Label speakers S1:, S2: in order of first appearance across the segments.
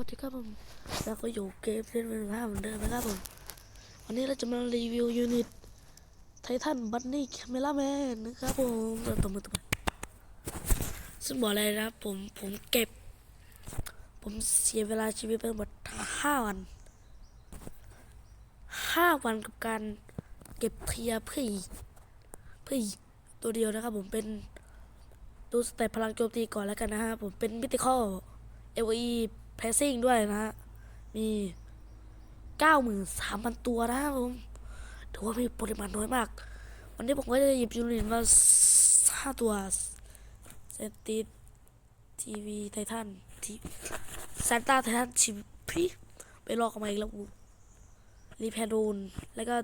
S1: วัสดีครับผมแล้วก็อยู่เกมเล่นเป็นภาพเหมือนเดิมนะครับผมวันนี้เราจะมารีวิวยูนิตไททันบันนี่แคมเมล่าแมนนะครับผมตัวมือตัวมือซึ่งบอกเลยนะผมผมเก็บ ผมเสียเวลาชีวิตไปหมดห้าวันห้าวันกับการเก็บเทียเพื่อเพื่อตัวเดียวนะครับผมเป็นดูสเต็ปพลังโจมตีก่อนแล้วกันนะฮะผมเป็นมิติคอลเอลอี เพรสซิ่งด้วยนะ มีเก้าหมื่นสามพันตัวนะครับผมถือว่ามีปริมาณน้อยมาก วันนี้ผมก็จะหยิบยูนิตมาห้าตัวเซนติทีวีไททันทีซานต้าไททันชิมพีไปลอกกันมาอีกแล้วกูรีแพรูน แล้วก็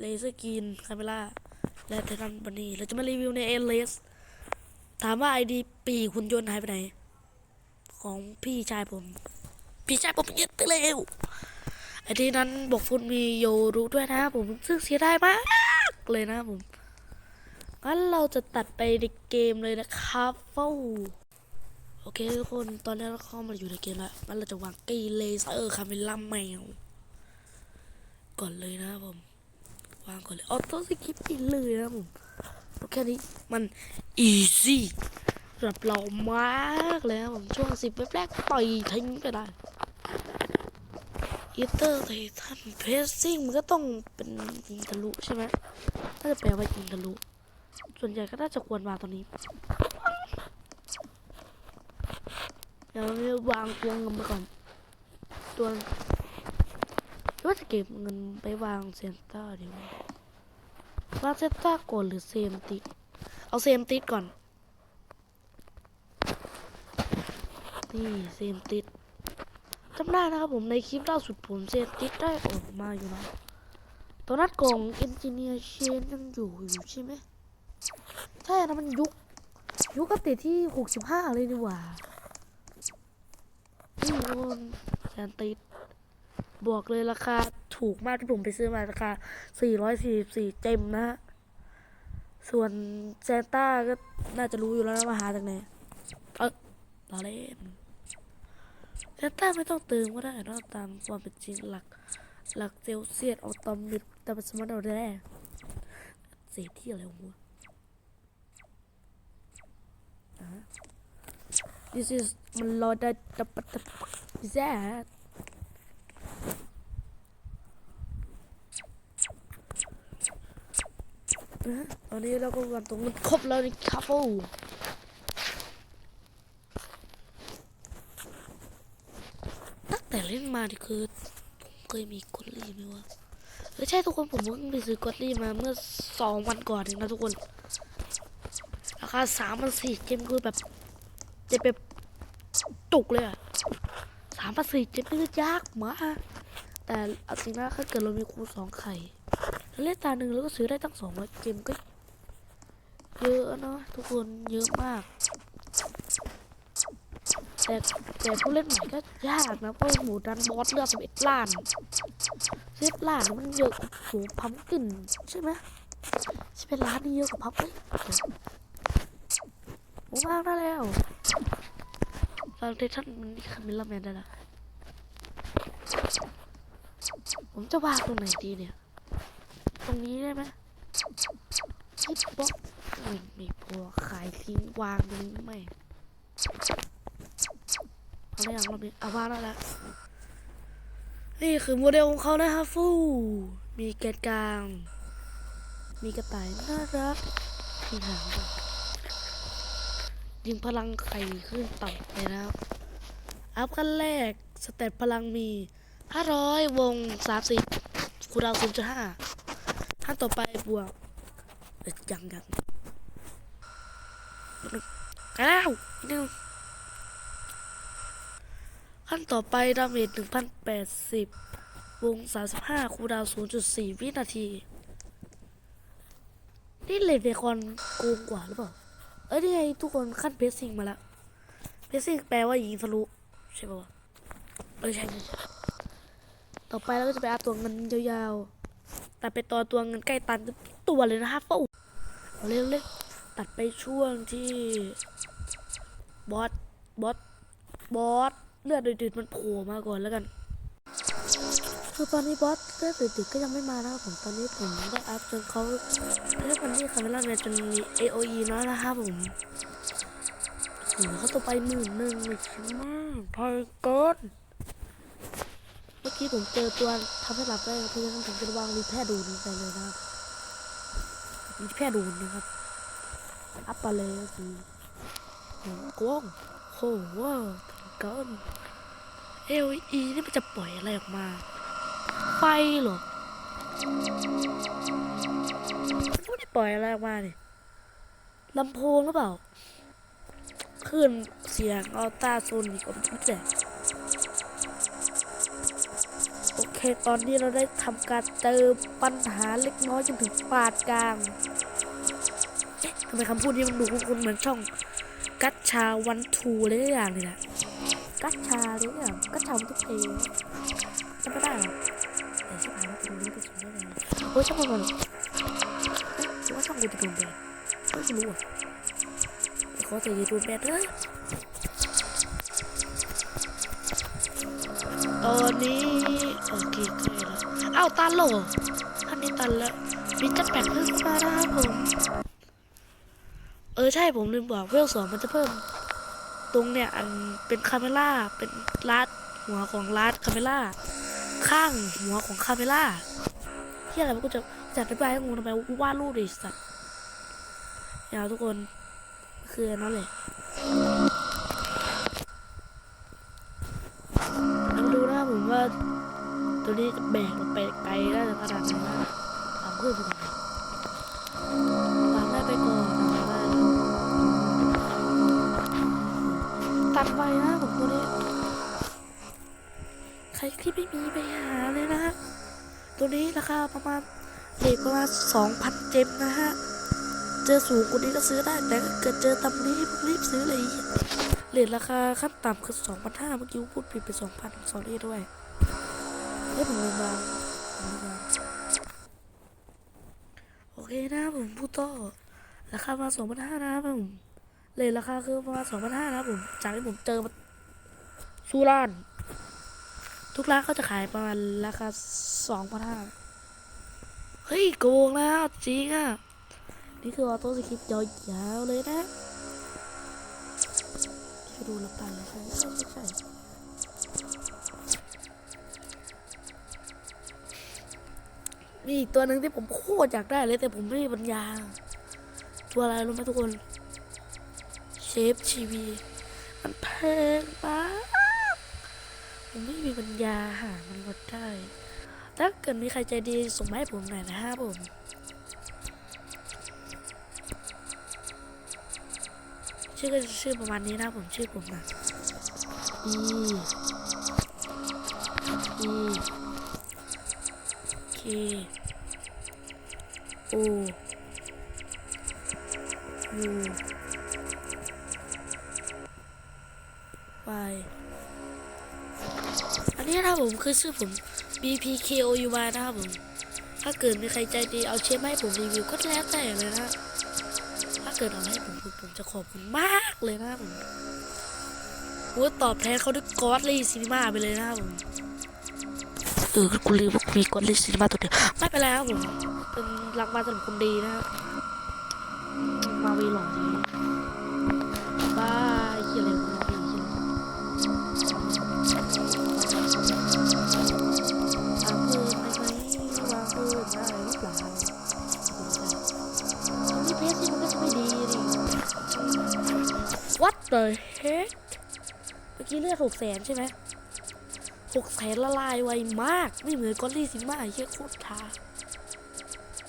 S1: เลเซอร์กรีนคาเมล่า และไททันบันนี่เราจะมารีวิวในเอเลสถามว่าไอดีปีกหุ่นยนต์หายไปไหน ของพี่ชายผม พี่ชายผมยึดไปแล้วไอ้ที่นั้นบอกฟุตมีโยรู้ด้วยนะผมซึ่งเสียดายมากเลยนะผมงั้นเราจะตัดไปในเกมเลยนะครับเฝ้าโอเคทุกคนตอนนี้เราเข้ามาอยู่ในเกมแล้วงั้นเราจะวางกีเลเซอร์คาเมล่าแมวก่อนเลยนะผมวางก่อนเลยออโต้สกิปไปเลยนะผมแค่นี้มันอีซี่ สำหรับเรามากเลยครับผมช่วงสิบเว็บแรกต่อยทิ้งไปได้อีเตอร์ไททันเพสซิ่งมันก็ต้องเป็นยิงทะลุใช่ไหมน่าจะแปลว่ายิงทะลุ ส่วนใหญ่ก็น่าจะควรวาตรงนี้เดี๋ยวเราวางตัวเงินไปก่อนตัวหรือว่าจะเก็บเงินไปวางเซนเต้าดีวะวางเซนเต้าก่อนหรือเซมติดเอาเซมติดก่อน นี่เซมติดจำได้นะครับผมในคลิปล่าสุดผมเซมติดได้ออกมาอยู่นะตอนนั้นกล่องเอนจิเนียร์เชนยังอยู่อยู่ใช่ไหมใช่นะมันยุคยุคอัปเดตที่หกสิบห้าเลยดีกว่านี่โอนแซมติดบอกเลยราคาถูกมากที่ผมไปซื้อมาราคา 444เจมนะฮะ ส่วนแซนต้าก็น่าจะรู้อยู่แล้วนะมาหาจากไหน เออเราเล่น แซนต้าไม่ต้องเติมก็ได้นอะตามความเป็นจริงหลัก หลักเซลเซียสเอัลตอมิดแต่เป็นสมรรถเราได้เสียที่อะไรวะอะ This is มันรอได้ตับตับแซ่ตอนนี้เราก็วันตรงนั้ครบแล้วนี่ครับโอ้ ตั้งแต่ เล่นมาคือผมเคยมีกอดลี่ไหมวะเออใช่ทุกคนผมเพิ่งไปซื้อกอดลี่มาเมื่อสองวันก่อนเองนะทุกคนราคาสามพันสี่เจมคือแบบจะแบบจุกเลยอะสามพันสี่เจมนี่คือยากมากแต่เอาจริงนะถ้าเกิดเรามีคูณสองไข่แล้วเล่นตาหนึ่งแล้วก็ซื้อได้ตั้งสองร้อยเจมก็เยอะเนาะทุกคนเยอะมาก แต่แต่ผู้เล่นใหม่ก็ยากนะเพราะหมูดันบอสเลือดสิบเอ็ดล้านสิบล้านมันเยอะกว่าหมูพัมกลินใช่ไหมสิบเอ็ดล้านนี่เยอะกว่าพัมเลยหมูมากได้แล้วเราเททันมันคาเมล่าแมนได้ละผมจะวางตรงไหนดีเนี่ย ตรงนี้ได้ไหมฮิปบ็อกไม่ไม่พอขายทิ้งวางตรงนี้ไม่ เอาไม่อยางรอบนี้เอาว่าแล้วแหละนี่คือโมเดลของเขานะครับฟูมีแกนกลาง มีกระต่ายน่ารักมีหางยิงพลังไข่ขึ้นต่ำเลยนะครับ อัพขั้นแรกสเตตพลังมี500วง30คูดา0.5ขั้นต่อไปบวกยังยังอ้วอีกนิดนึง ขั้นต่อไปดาเมจ1,080 วง 35 คูดาวน์0.4 วินาที นี่เลนเบคอนโกงกว่าหรือเปล่า เอ้ยนี่ไงทุกคนขั้นเพสซิ่งมาแล้วเพสซิ่งแปลว่ายิงทะลุใช่ป่าวเออใช่ใช่ใช่ต่อไปเราก็จะไปอัพตัวเงินยาวๆ แตัดไปต่อตัวเงินใกล้ตันตัวเลยนะฮะฟูเอาเร็วเลยตัดไปช่วงที่บอสบอสบอส เลือดดึดๆมันโผล่มาก่อนแล้วกัน คือตอนนี้บอสเลือดดึกๆก็ยังไม่มานะครับผมตอนนี้ผมได้อัพจนเขาเรียกมันนี่คาเมล่าเนี่ยจนมี AOE น้อยนะครับผมโอ้โหเขาตัวไปหมื่นหนึ่งเลยใช่ไหมพอยเกินเมื่อกี้ผมเจอตัวทำให้หลับได้เพราะฉะนั้นผมจะวางรีแพร์ดูนไปเลยนะครับรีแพร์ดูนนะครับอัพไปเลยสิโกว้างโหว้า วเกิน LE นี่มันจะปล่อยอะไรออกมา ไฟเหรอมันไม่ได้ปล่อยอะไรออกมาเนี่ยลำโพงหรือเปล่าคลื่นเสียงอัลตาโซนิกผมไม่แน่โอเค ตอนนี้เราได้ทำการเจอปัญหาเล็กน้อยจนถึงปาดกลางเอ๊ะทำไมคำพูดนี้มันดูคุ้นเหมือนช่อง กัตชาวันทูอะไรสักอย่างเลยนะกัตชาหรืออย่างกัตชาวันทุกเพลงจำไม่ได้หรอแต่ช่างมันตรงนี้ก็สวยได้เลยโอ้ยช่างมันก่อนเอ๊ะหรือว่าช่องกูจะโดนแบนไม่รู้อะขอแต่อย่าโดนแบนเลยตอนนี้โอเคใกล้แล้วอ้าวตันแล้วอท่านนี้ตันแล้วมีจัดแปดเพิ่มขึ้นมานะครับผม เออใช่ผมลืมบอกเวลสองมันจะเพิ่ม ตรงเนี่ยอันเป็นคาเมล่าเป็นลัดหัวของลัดคาเมล่าข้างหัวของคาเมล่าที่อะไรมันก็จะจัดไปไปให้งูทำไมวาดรูปดิสัตว์อย่าทุกคนคืออันนั่นแหละลองดูนะผมว่า ตัวนี้จะแบกลงไปไกลได้ขนาดไหนนะทำเพื่อไปก่อน ที่ไม่มีไปหาเลยนะฮะ ตัวนี้ราคาประมาณเลทประมาณสองพันเจมนะฮะ เจอสูงกว่านี้ก็ซื้อได้ แต่เกิดเจอต่ำนี้พวกรีบซื้อเลยเลทราคาขั้นต่ำคือสองพันห้าเมื่อกี้พูดผิดไปสองพันสองนี่ด้วยเฮ้ยผมลืมมาผมลืมมาโอเคนะผมพูดต่อราคาประมาสองพันห้านะผมเลทราคาคือประมาณสองพันห้านะผมจากที่ผมเจอมาสู้ร้าน ทุกร้านเขาจะขายประมาณราคาสองพันห้าเฮ้ยโกงนะจริงอะ นี่คือออโต้สคริปต์ยาวๆเลยนะไปดูละปันเลยใช่ใช่ใช่ใช่มีอีกตัวหนึ่งที่ผมโคตรอยากได้เลยแต่ผมไม่มีปัญญา ตัวอะไรรู้ไหมทุกคน เชฟชีวี มันแพงมาก ผมไม่มีปัญญาหามันก็ได้ ถ้าเกิดมีใครใจดีส่งมาให้ผมหน่อยนะครับผมชื่อก็จะชื่อประมาณนี้นะผมชื่อผมนะ E E K O U Y อันนี้ นะครับผมคือชื่อผม B P K O U Y นะครับผม ถ้าเกิดมีใครใจดีเอาเชฟมาให้ผมรีวิวก็แล้วแต่เลยนะ ถ้าเกิดเอาให้ผมผมจะขอบคุณมากเลยนะผมผมตอบแทนเขาด้วยกอดลี่ซีนีมาไปเลยนะครับผม เออคุณลืมว่ามีกอดลี่ซีนีมาตัวเดียวไม่เป็นไรครับผม เป็นรางวัลสำหรับคนดีนะครับมาวีหล่อดี เมื่อกี้เลือดหกแสนใช่ไหมหกแสนละลายไวมาก ไม่เหมือนกอลลี่ซิมาไอ้เชี่ยโคตรช้า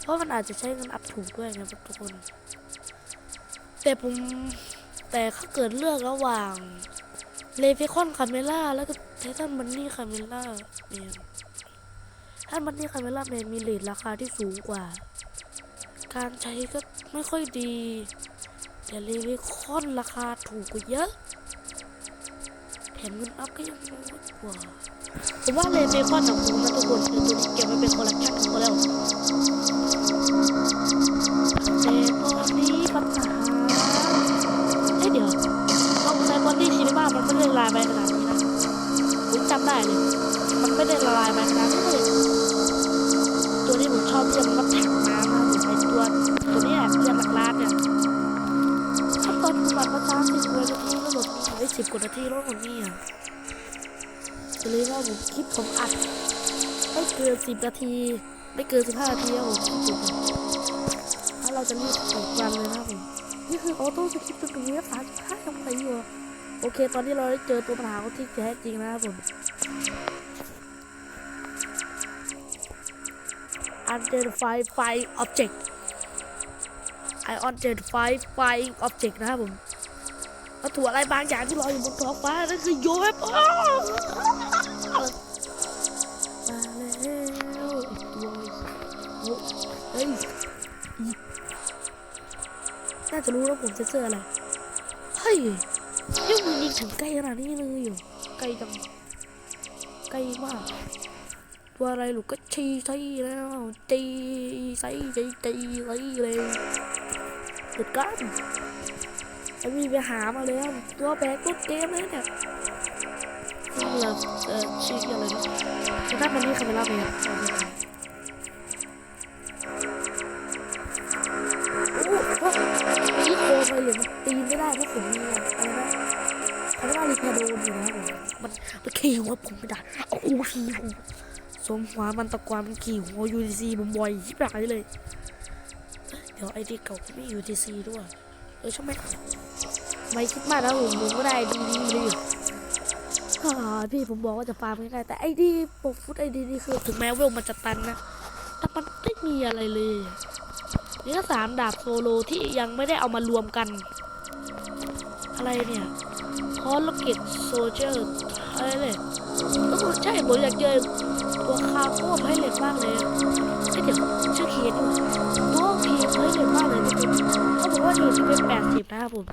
S1: เพราะมันอาจจะใช้เงินอัพถูกด้วยนะครับทุกคน แต่ผมแต่ถ้าเกิดเลือกระหว่างเลฟิคอนคาเมล่าแล้วก็ไททันมันนี่คาเมล่าเนี่ยถ้ามันนี่คาเมล่าเนี่ยมีเลทราคาที่สูงกว่า การใช้ก็ไม่ค่อยดี แต่เลเวคอนราคาถูกกว่าเยอะ แถมเงินอัพก็ยังน้อยกว่า ผมว่าเลเวคอนของผมนะทุกคนคือตัวนี้เก็บไว้เป็นคอลเลคชันของเขาแล้ว ผมคลิปผมอัดไม่เกินสิบนาที ไม่เกินสิบห้านาทีครับผมจบถ้าเราจะรีบออกรันเลยนะครับผมนี่คือออโต้สคริปต์ตรงนี้สามสิบห้ายังไงอยู่อะโอเค ตอนนี้เราได้เจอตัวปัญหาที่แท้จริงนะครับผม identify file object I identify file object นะครับผมวัตถุอะไรบางอย่างที่ลอยอยู่บนท้องฟ้านั่นคือโยเอฟโอาจะรู้แล้วผมเซ็นเซอร์อะไร เฮ้ยยังมียิงถึงใกล้ขนาดนี้เลยอยู่ใกล้จังใกล้มากตัวอะไรลูกก็ชีใส่แล้วจีใส่จีจีใส่เลยสุดกันไอ้มีไปหามาเลยครับตัวแบกก็เกมเลยเนี่ยนี่เราเออชื่ออะไรนะจะได้มันนี่คาเมล่าเลยโได้เพราะผมมีอะไรนะเขาเรียกว่าลิคาโดนอยู่นะผมมันมันขี่หัวผมไม่ได้เอาอูขี่ผมสมหัวมันตะกวามันขี่หัว UTC ผมบ่อยชิบหายเลย เดี๋ยวไอดีเก่าก็ไม่ UTC ด้วย เออใช่ไหมไม่คิดมากแล้วผมผมก็ได้ดีดีเลยฮ่าพี่ผมบอกว่าจะฟาร์มง่ายๆแต่ไอดีปกฟุตไอดีนี่คือถึงแม้เวลมันจะตันนะแต่มันไม่มีอะไรเลยนี่ก็สามดาบโซโลที่ยังไม่ได้เอามารวมกัน อะไรเนี่ยคอร์ลเกตโซเจอร์อะไรเลยก็คือใช่ผมอยากเจอตัวคาโก้ไพเรตมากเลยไอเดี๋ยวชื่อเคสด้วยตัวเคสไพเรตมากเลยทุกคนเขาบอกว่าอยู่ที่เป็นแปดสิบนะครับผม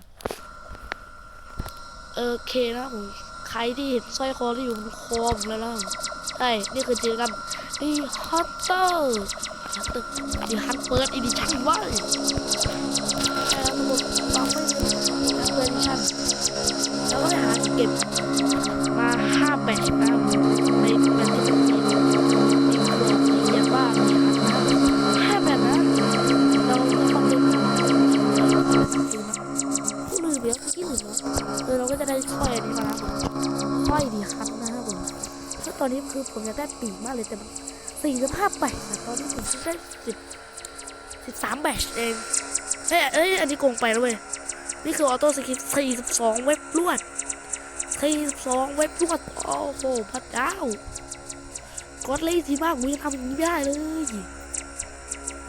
S1: เออเคนะผมใครที่เห็นสร้อยคอที่อยู่บนคอผมแล้วนะใช่นี่คือกิจกรรมดีฮัตเตอร์ฮัตเตอร์ดีฮัตเปิดอีดิชั่นว่า เก็บมาห้าแบตนะครับในแบตที่จะมีมีขวดมีเยอะบ้าหันนะแบบนั้นเราต้องเล่นผู้ลืมเดี๋ยวที่หนึ่งเนาะเออเราก็จะได้สร้อยอันนี้มาแล้วสร้อยดีคันนะครับผมซึ่งตอนนี้คือผมอยากได้ปีกมากเลยแต่สี่สิบห้าแบตนะตอนนี้ผมได้สิบสิบสามแบตเองเฮ้ยเอ้ยอันนี้โกงไปแล้วเว้ยนี่คือออโต้สกิปสี่สิบสองเว็บรวด สี่สิบสองเว็บรวดโอ้โหพระเจ้ากดเลยทีมากกูยังทำอย่างนี้ไม่ได้เลย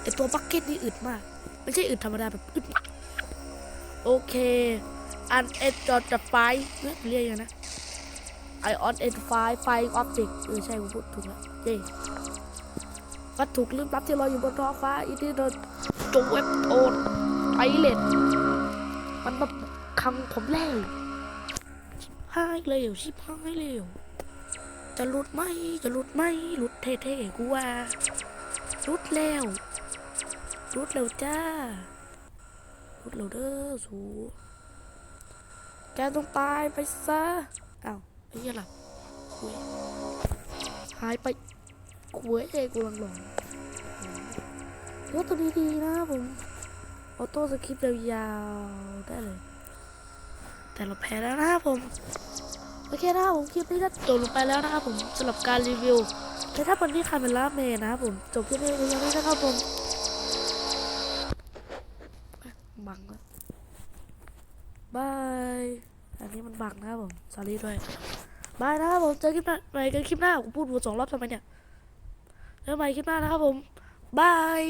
S1: ไอตัวบักเก็ตนี่อึดมาก ไม่ใช่อึดธรรมดาแบบอึดมากโอเคอันเอ็ดจอดจะไฟเรียกยังนะไอออนเอ็ดไฟไฟออฟติกเออใช่กูพูดถูกแล้วเจ้วัตถุลึกลับที่ลอยอยู่บนท้องฟ้าอีที่โดนจงเว็บโอนไอเลดมันแบบคังผมแล้วหายเร็วชิบหายเร็วจะหลุดไหมจะหลุดไหมหลุดเท่ๆกูว่าหลุดแล้วหลุดแล้วจ้าหลุดแล้วเด้อสูแกต้องตายไปซะอ้าวไอ้เหี้ยหลับคุยหายไปคุยเอกูลังหลงรถตัวนี้ดีนะผมออโต้สคริปต์ยาวๆได้เลย แต่เราแพ้แล้วนะครับผม โอเคนะครับผมคลิปนี้ก็จบลงไปแล้วนะครับผมสำหรับการรีวิวแต่ถ้าวันนี้คาเมล่าเมย์นะครับผมจบคลิปนี้เพียงเท่านี้นะครับผมบังแล้วบาย อันนี้มันบังนะครับผมสอรี่ด้วยบายนะครับผมเจอคลิปหน้าใหม่กันคลิปหน้าผมพูดวนสองรอบทำไมเนี่ยเจอกันใหม่คลิปหน้านะครับผมบาย